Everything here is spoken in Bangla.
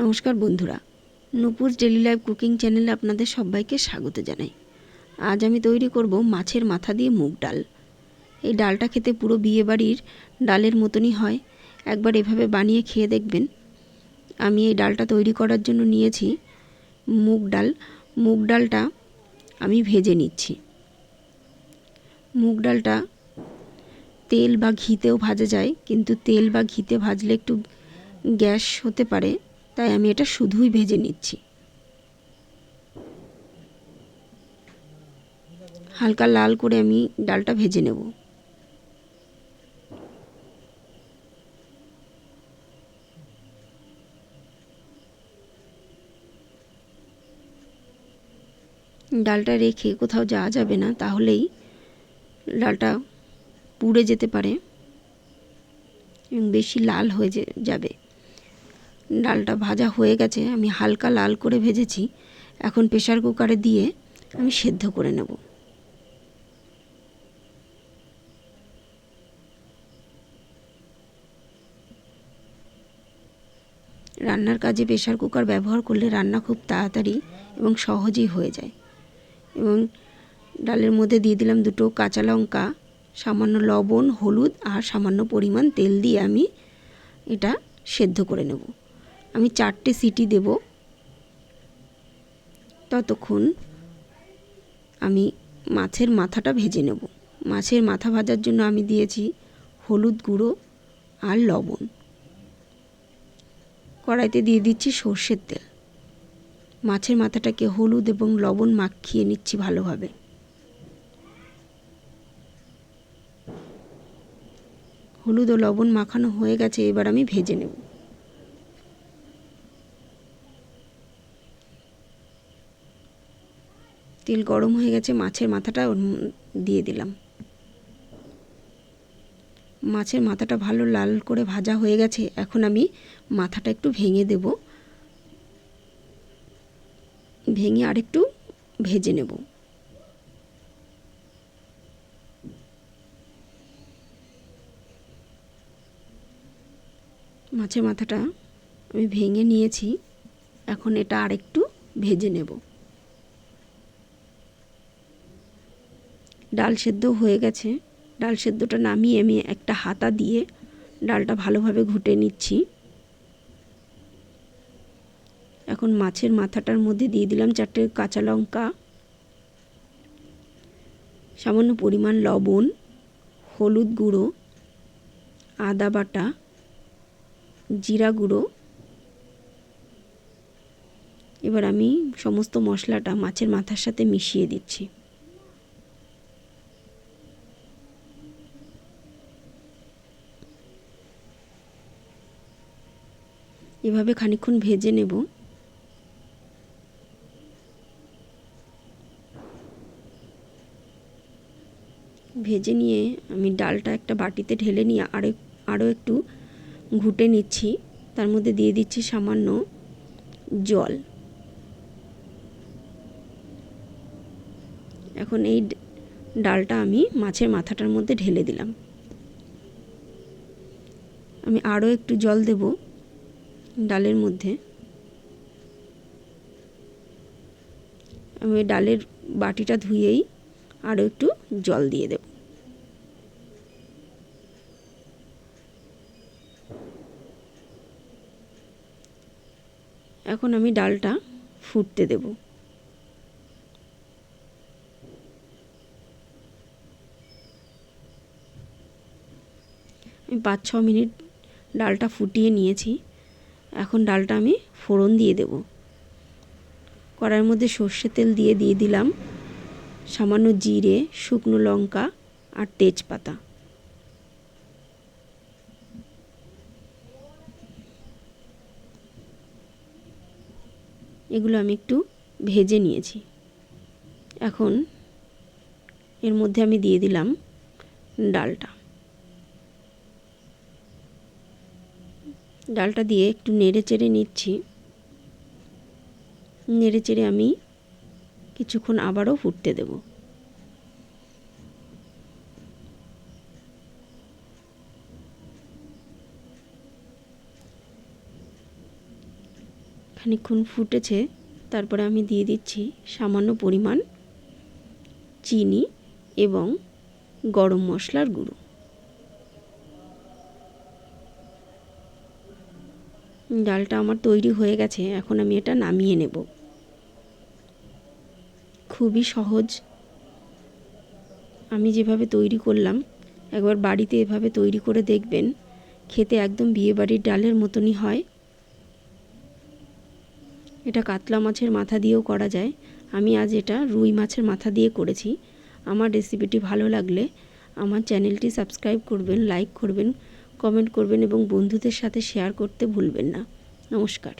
নমস্কার বন্ধুরা। নুপুর ডেলি লাইফ কুকিং চ্যানেলে আপনাদের সবাইকে স্বাগত জানাই। আজ আমি তৈরি করব মাছের মাথা দিয়ে মুগ ডাল। এই ডালটা খেতে পুরো বিয়ে বাড়ির ডালের মতনই হয়। একবার এভাবে বানিয়ে খেয়ে দেখবেন। আমি এই ডালটা তৈরি করার জন্য নিয়েছি মুগ ডাল। মুগ ডালটা আমি ভেজে নিচ্ছি। মুগ ডালটা তেল বা ঘিতেও ভাজা যায়, কিন্তু তেল বা ঘিতে ভাজলে একটু গ্যাস হতে পারে। তাই আমি এটা শুধুই ভেজে নিচ্ছি। হালকা লাল করে আমি ডালটা ভেজে নেব। ডালটা রেখে কোথাও যাওয়া যাবে না, তাহলেই ডালটা পুড়ে যেতে পারে বেশি লাল হয়ে যাবে। ডালটা ভাজা হয়ে গেছে, আমি হালকা লাল করে ভেজেছি। এখন প্রেশার কুকারে দিয়ে আমি সেদ্ধ করে নেব। রান্নার কাজে প্রেশার কুকার ব্যবহার করলে রান্না খুব তাড়াতাড়ি এবং সহজেই হয়ে যায়। এবং ডালের মধ্যে দিয়ে দিলাম দুটো কাঁচা লঙ্কা, সামান্য লবণ, হলুদ আর সামান্য পরিমাণ তেল দিয়ে আমি এটা সেদ্ধ করে নেব। আমি চারটে সিটি দেব। ততক্ষণ আমি মাছের মাথাটা ভেজে নেব। মাছের মাথা ভাজার জন্য আমি দিয়েছি হলুদ গুঁড়ো আর লবণ। কড়াইতে দিয়ে দিচ্ছি সর্ষের তেল। মাছের মাথাটাকে হলুদ এবং লবণ মাখিয়ে নিচ্ছি ভালোভাবে। হলুদ ও লবণ মাখানো হয়ে গেছে, এবার আমি ভেজে নেব। তেল গরম হয়ে গেছে, মাছের মাথাটা দিয়ে দিলাম। মাছের মাথাটা ভালো লাল করে ভাজা হয়ে গেছে, এখন আমি মাথাটা একটু ভেঙে দেব। ভেঙে আরেকটু ভেজে নেব। মাছের মাথাটা আমি ভেঙে নিয়েছি, এখন এটা আরেকটু ভেজে নেব। ডাল সেদ্ধ হয়ে গেছে। ডাল সেদ্ধটা নামিয়ে আমি একটা হাতা দিয়ে ডালটা ভালোভাবে ঘুটে নিচ্ছি। এখন মাছের মাথাটার মধ্যে দিয়ে দিলাম চারটে কাঁচা লঙ্কা, সামান্য পরিমাণ লবণ, হলুদ গুঁড়ো, আদা বাটা, জিরা গুঁড়ো। এবার আমি সমস্ত মশলাটা মাছের মাথার সাথে মিশিয়ে দিচ্ছি। এভাবে খানিক্ষণ ভেজে নেব। ভেজে নিয়ে আমি ডালটা একটা বাটিতে ঢেলে নিয়ে আরও আরও একটু ঘুটে নিচ্ছি। তার মধ্যে দিয়ে দিচ্ছি সামান্য জল। এখন এই ডালটা আমি মাছের মাথাটার মধ্যে ঢেলে দিলাম। আমি আরও একটু জল দেব। ডালের মধ্যে। আমি ডালের বাটিটা ধুয়েই আরও একটু জল দিয়ে দেব। এখন আমি ডালটা ফুটতে দেব। আমি পাঁচ ছ মিনিট ডালটা ফুটিয়ে নিয়েছি। এখন ডালটা আমি ফোড়ন দিয়ে দেব। কড়াইয়ের মধ্যে সর্ষে তেল দিয়ে দিয়ে দিলাম সামান্য জিরে, শুকনো লঙ্কা আর তেজপাতা। এগুলো আমি একটু ভেজে নিয়েছি। এখন এর মধ্যে আমি দিয়ে দিলাম ডালটা। ডালটা দিয়ে একটু নেড়ে চেড়ে নিচ্ছি। নেড়ে চেড়ে আমি কিছুক্ষণ আবারও ফুটতে দেব। খানিকক্ষণ ফুটেছে, তারপরে আমি দিয়ে দিচ্ছি সামান্য পরিমাণ চিনি এবং গরম মশলার গুঁড়ো। ডালটা আমার তৈরি হয়ে গেছে, এখন আমি এটা নামিয়ে নেব। খুবই সহজ। আমি যেভাবে তৈরি করলাম, একবার বাড়িতে এভাবে তৈরি করে দেখবেন, খেতে একদম বিয়েবাড়ির ডালের মতনই হয়। এটা কাতলা মাছের মাথা দিয়েও করা যায়। আমি আজ এটা রুই মাছের মাথা দিয়ে করেছি। আমার রেসিপিটি ভালো লাগলে আমার চ্যানেলটি সাবস্ক্রাইব করবেন, লাইক করবেন কমেন্ট করবেন এবং বন্ধুদের সাথে শেয়ার করতে ভুলবেন না। নমস্কার।